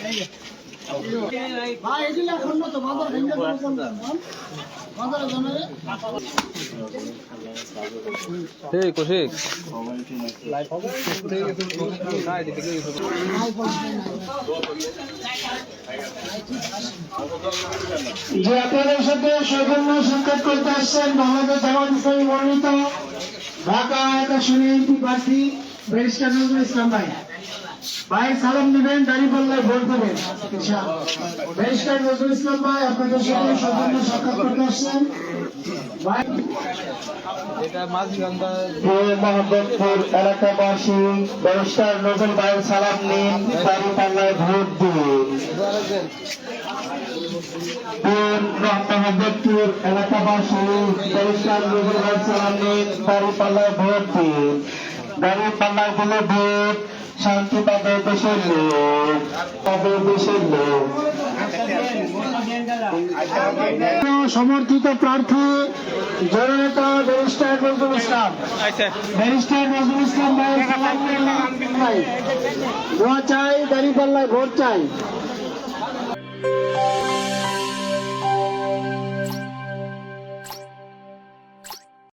ভাই যে আপনাদের সাথে সৌজন্য সাক্ষাৎ করতে আসছেন বাংলাদেশ জামাত ইসলামী মনোনীত ঢাকা এমপি প্রার্থী ইসলাম ভাই। ভাই সালাম দিবেন দাঁড়িপাল্লায় ভোট দেবেন। ইনশাআল্লাহ। ব্যারিস্টার নজরুল ইসলাম ভাই আপনাদের সাথে সৌজন্য সাক্ষাৎ করতে আসছেন মোহাম্মদপুর এলাকাবাসী ব্যারিস্টার নজরুল ভাইয়ের সালাম নিন দাঁড়িপাল্লায় ভোট দিন। মোহাম্মদপুর এলাকাবাসী ব্যারিস্টার নজরুল ভাইয়ের সালাম নিন দাঁড়িপাল্লায় ভোট দিন। দাঁড়িপাল্লায় দিলে ভোট শান্তি পাবে দেশের লোক, পাবে দেশের লোক। সমর্থিত প্রার্থী জননেতা ব্যারিস্টার নজরুল ইসলাম। ব্যারিস্টার নজরুল ইসলাম ভাই, দোয়া চাই দাঁড়িপাল্লায় ভোট চাই।